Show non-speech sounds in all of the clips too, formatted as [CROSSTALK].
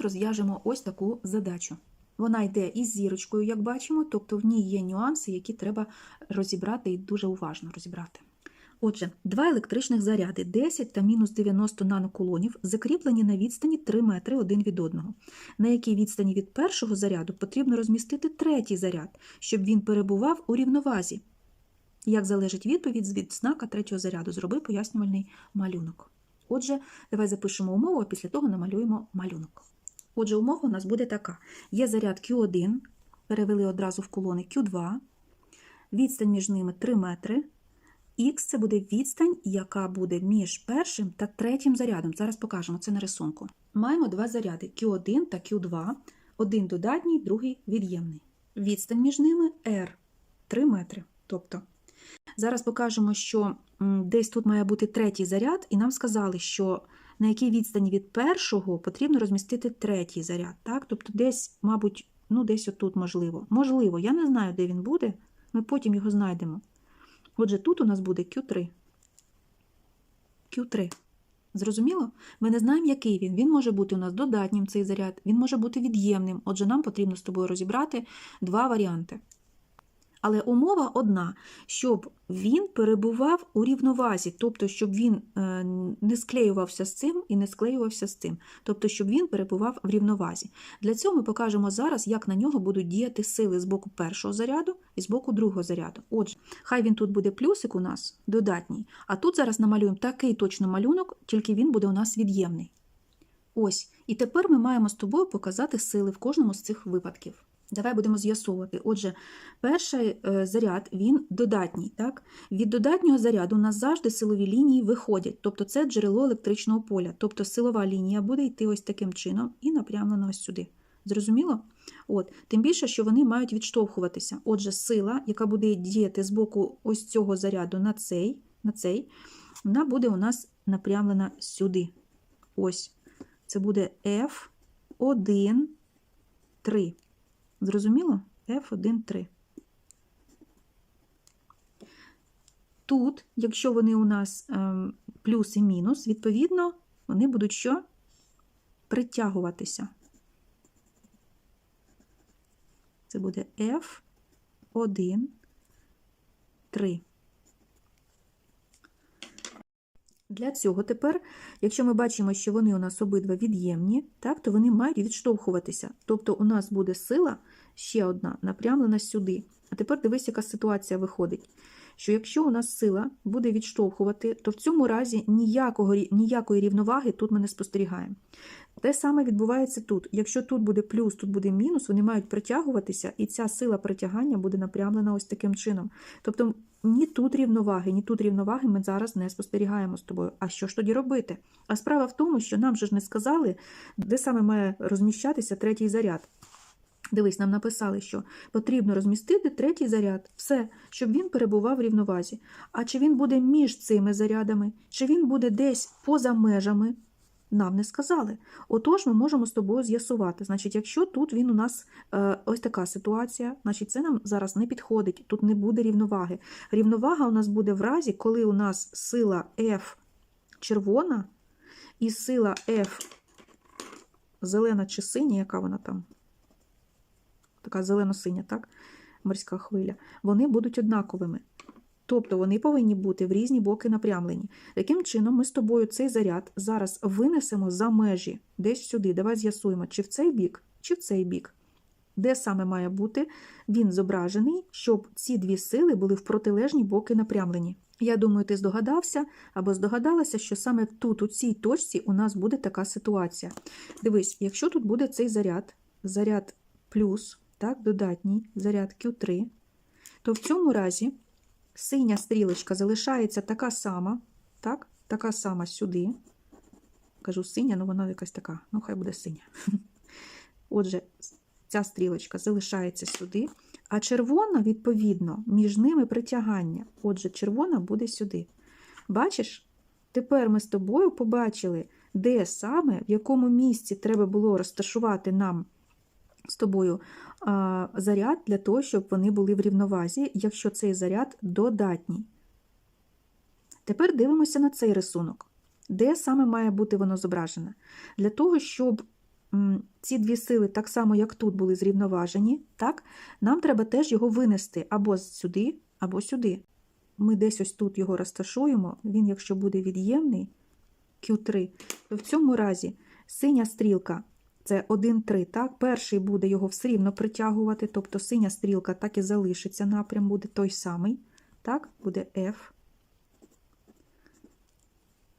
розв'яжемо ось таку задачу. Вона йде із зірочкою, як бачимо, тобто в ній є нюанси, які треба розібрати і дуже уважно розібрати. Отже, два електричних заряди 10 та мінус 90 нанокулонів закріплені на відстані 3 метри один від одного. На якій відстані від першого заряду потрібно розмістити третій заряд, щоб він перебував у рівновазі. Як залежить відповідь від знака третього заряду, зроби пояснювальний малюнок. Отже, давай запишемо умову, а після того намалюємо малюнок. Отже, умова у нас буде така: є заряд Q1, перевели одразу в колони Q2, відстань між ними 3 метри. Х це буде відстань, яка буде між першим та третім зарядом. Зараз покажемо це на рисунку. Маємо два заряди Q1 та Q2, один додатній, другий від'ємний. Відстань між ними R 3 метри. Тобто, зараз покажемо, що десь тут має бути третій заряд, і нам сказали, що на якій відстані від першого потрібно розмістити третій заряд. Так? Тобто, десь, мабуть, ну десь отут можливо. Можливо, я не знаю, де він буде, ми потім його знайдемо. Отже, тут у нас буде Q3. Q3. Зрозуміло? Ми не знаємо, який він. Він може бути у нас додатнім цей заряд, він може бути від'ємним. Отже, нам потрібно з тобою розібрати два варіанти. Але умова одна, щоб він перебував у рівновазі, тобто, щоб він е, не склеювався з цим і не склеювався з цим, тобто, щоб він перебував в рівновазі. Для цього ми покажемо зараз, як на нього будуть діяти сили з боку першого заряду і з боку другого заряду. Отже, хай він тут буде плюсик у нас додатній, а тут зараз намалюємо такий точно малюнок, тільки він буде у нас від'ємний. Ось, і тепер ми маємо з тобою показати сили в кожному з цих випадків. Давай будемо з'ясовувати. Отже, перший е, заряд він додатній. Так? Від додатнього заряду у нас завжди силові лінії виходять, тобто це джерело електричного поля. Тобто силова лінія буде йти ось таким чином і напрямлена ось сюди. Зрозуміло? От. Тим більше, що вони мають відштовхуватися. Отже, сила, яка буде діяти з боку ось цього заряду на цей, на цей, вона буде у нас напрямлена сюди. Ось. Це буде F1, 3. Зрозуміло? F1, 3. Тут, якщо вони у нас ем, плюс і мінус, відповідно, вони будуть що? Притягуватися. Це буде F1, 3. Для цього тепер, якщо ми бачимо, що вони у нас обидва від'ємні, так, то вони мають відштовхуватися. Тобто у нас буде сила ще одна напрямлена сюди. А тепер дивись, яка ситуація виходить. Що якщо у нас сила буде відштовхувати, то в цьому разі ніякого, ніякої рівноваги тут ми не спостерігаємо. Те саме відбувається тут. Якщо тут буде плюс, тут буде мінус, вони мають притягуватися, і ця сила притягання буде напрямлена ось таким чином. Тобто ні тут рівноваги, ні тут рівноваги ми зараз не спостерігаємо з тобою. А що ж тоді робити? А справа в тому, що нам же ж не сказали, де саме має розміщатися третій заряд. Дивись, нам написали, що потрібно розмістити третій заряд, все, щоб він перебував в рівновазі. А чи він буде між цими зарядами, чи він буде десь поза межами, нам не сказали. Отож, ми можемо з тобою з'ясувати. Значить, якщо тут він у нас е, ось така ситуація, значить це нам зараз не підходить, тут не буде рівноваги. Рівновага у нас буде в разі, коли у нас сила F червона і сила F зелена чи синя, яка вона там? Така зелено-синя, так? Морська хвиля, вони будуть однаковими. Тобто вони повинні бути в різні боки напрямлені. Таким чином, ми з тобою цей заряд зараз винесемо за межі десь сюди. Давай з'ясуємо, чи в цей бік, чи в цей бік. Де саме має бути він зображений, щоб ці дві сили були в протилежні боки напрямлені. Я думаю, ти здогадався або здогадалася, що саме тут, у цій точці, у нас буде така ситуація. Дивись, якщо тут буде цей заряд, заряд плюс, так, додатній заряд Q3, то в цьому разі синя стрілочка залишається така сама, так, така сама сюди. Кажу синя, але вона якась така, ну хай буде синя. [LAUGHS] Отже, ця стрілочка залишається сюди, а червона, відповідно, між ними притягання. Отже, червона буде сюди. Бачиш? Тепер ми з тобою побачили, де саме, в якому місці треба було розташувати нам з тобою заряд для того, щоб вони були в рівновазі, якщо цей заряд додатній. Тепер дивимося на цей рисунок. Де саме має бути воно зображене? Для того, щоб ці дві сили, так само, як тут були зрівноважені, так, нам треба теж його винести або сюди, або сюди. Ми десь ось тут його розташуємо. Він, якщо буде від'ємний, Q3, то в цьому разі синя стрілка це 1, 3, так? Перший буде його все рівно притягувати, тобто синя стрілка так і залишиться, напрям буде той самий, так? Буде F.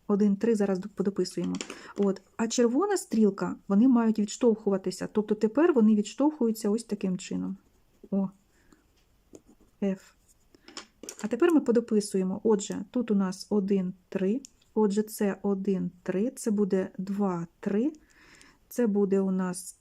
1, 3 зараз подописуємо. От. А червона стрілка, вони мають відштовхуватися. Тобто тепер вони відштовхуються ось таким чином. О, F. А тепер ми подописуємо. Отже, тут у нас 1, 3. Отже, це 1, 3, це буде 2, 3. Це буде у нас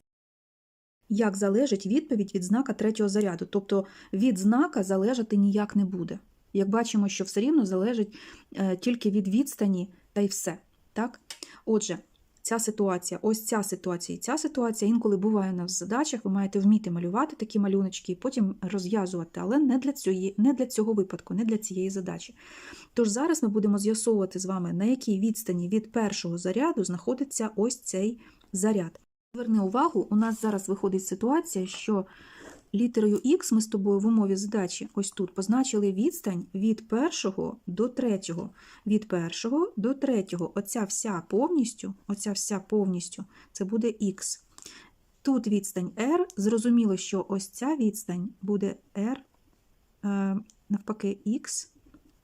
як залежить відповідь від знака третього заряду. Тобто від знака залежати ніяк не буде. Як бачимо, що все рівно залежить е, тільки від відстані та й все. Так? Отже, ця ситуація, ось ця ситуація і ця ситуація інколи буває в задачах. Ви маєте вміти малювати такі малюночки і потім розв'язувати, але не для, цієї, не для цього випадку, не для цієї задачі. Тож зараз ми будемо з'ясовувати з вами, на якій відстані від першого заряду знаходиться ось цей заряд. Зверни увагу, у нас зараз виходить ситуація, що літерою Х ми з тобою в умові задачі ось тут позначили відстань від першого до третього. Від першого до третього. Оця вся повністю, оця вся повністю це буде Х. Тут відстань R, зрозуміло, що ось ця відстань буде R, е, навпаки, Х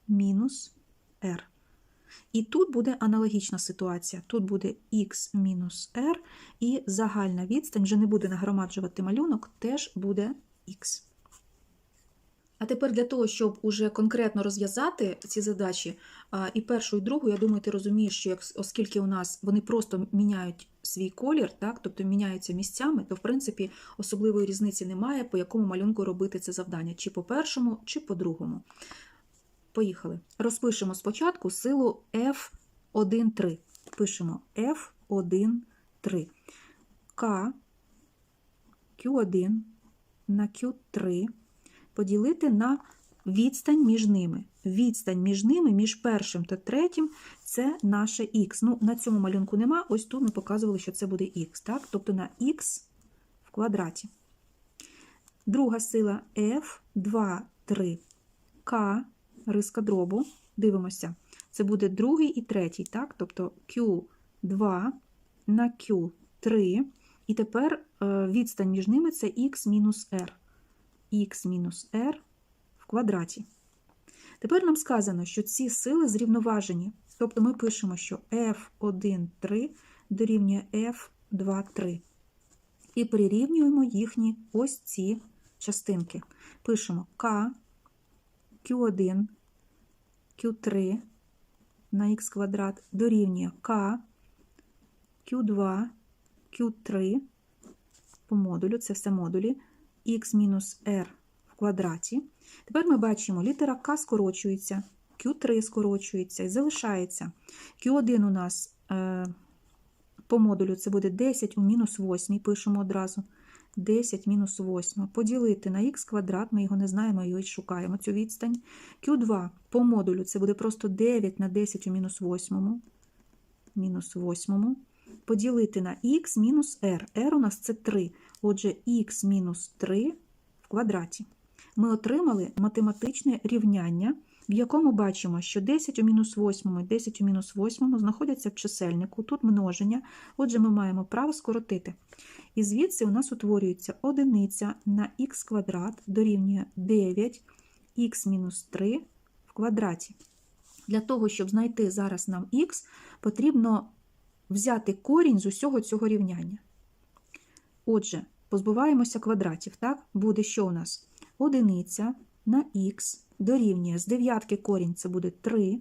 мінус R. І тут буде аналогічна ситуація. Тут буде х мінус r, і загальна відстань вже не буде нагромаджувати малюнок, теж буде х. А тепер для того, щоб уже конкретно розв'язати ці задачі, і першу, і другу, я думаю, ти розумієш, що як, оскільки у нас вони просто міняють свій колір, так, тобто міняються місцями, то в принципі особливої різниці немає, по якому малюнку робити це завдання, чи по першому, чи по другому. Поїхали. Розпишемо спочатку силу F1,3. Пишемо F1,3. К Q1 на Q3 поділити на відстань між ними. Відстань між ними, між першим та третім, це наше х. Ну, на цьому малюнку нема, ось тут ми показували, що це буде х, так? тобто на х в квадраті. Друга сила F2, 3. К риска дробу. Дивимося. Це буде другий і третій, так? Тобто Q2 на Q3. І тепер е, відстань між ними це х мінус r. х мінус r в квадраті. Тепер нам сказано, що ці сили зрівноважені. Тобто ми пишемо, що F1,3 дорівнює F2,3. І прирівнюємо їхні ось ці частинки. Пишемо К Q1, Q3 на х квадрат дорівнює К, Q2, Q3 по модулю, це все модулі, х мінус r в квадраті. Тепер ми бачимо, літера К скорочується, Q3 скорочується і залишається. Q1 у нас е, по модулю це буде 10 у мінус 8, пишемо одразу. 10 мінус 8 поділити на х квадрат, ми його не знаємо, ось шукаємо цю відстань. Q2 по модулю це буде просто 9 на 10 у мінус 8. Мінус 8. Поділити на х мінус r. r у нас це 3. Отже, х мінус 3 в квадраті. Ми отримали математичне рівняння, в якому бачимо, що 10 у мінус 8 і 10 у мінус 8 знаходяться в чисельнику, тут множення, отже, ми маємо право скоротити. І звідси у нас утворюється одиниця на х квадрат дорівнює 9 х мінус 3 в квадраті. Для того, щоб знайти зараз нам х, потрібно взяти корінь з усього цього рівняння. Отже, позбуваємося квадратів. так? Буде що у нас? Одиниця на х дорівнює з дев'ятки корінь це буде 3.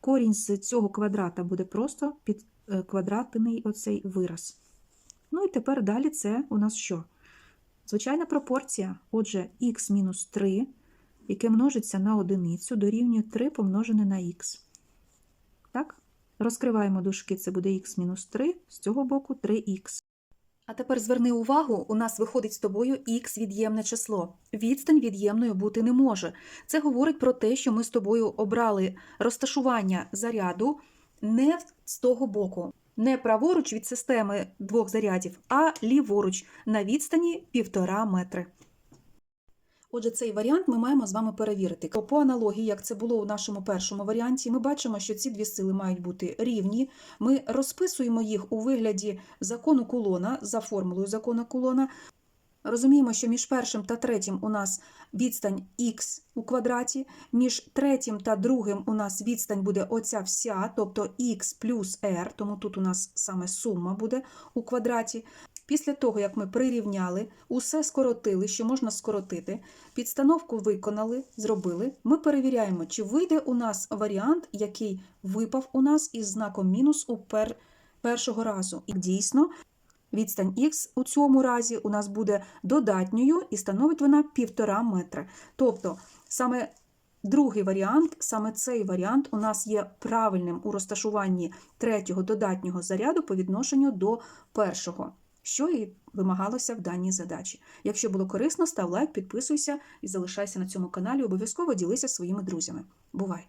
Корінь з цього квадрата буде просто під е, квадратний оцей вираз. Ну і тепер далі це у нас що? Звичайна пропорція. Отже, х мінус 3, яке множиться на одиницю, дорівнює 3 помножене на х. Так? Розкриваємо дужки, це буде х мінус 3, з цього боку 3х. А тепер зверни увагу, у нас виходить з тобою х від'ємне число. Відстань від'ємною бути не може. Це говорить про те, що ми з тобою обрали розташування заряду не з того боку. Не праворуч від системи двох зарядів, а ліворуч на відстані 1,5 метри. Отже, цей варіант ми маємо з вами перевірити. По аналогії, як це було у нашому першому варіанті, ми бачимо, що ці дві сили мають бути рівні. Ми розписуємо їх у вигляді закону кулона за формулою закону кулона. Розуміємо, що між першим та третім у нас відстань х у квадраті, між третім та другим у нас відстань буде оця вся, тобто х плюс r, тому тут у нас саме сума буде у квадраті. Після того, як ми прирівняли, усе скоротили, що можна скоротити, підстановку виконали, зробили, ми перевіряємо, чи вийде у нас варіант, який випав у нас із знаком мінус у пер... першого разу. І дійсно, відстань х у цьому разі у нас буде додатньою і становить вона 1,5 метра. Тобто, саме другий варіант, саме цей варіант у нас є правильним у розташуванні третього додатнього заряду по відношенню до першого що і вимагалося в даній задачі. Якщо було корисно, став лайк, підписуйся і залишайся на цьому каналі. Обов'язково ділися своїми друзями. Бувай!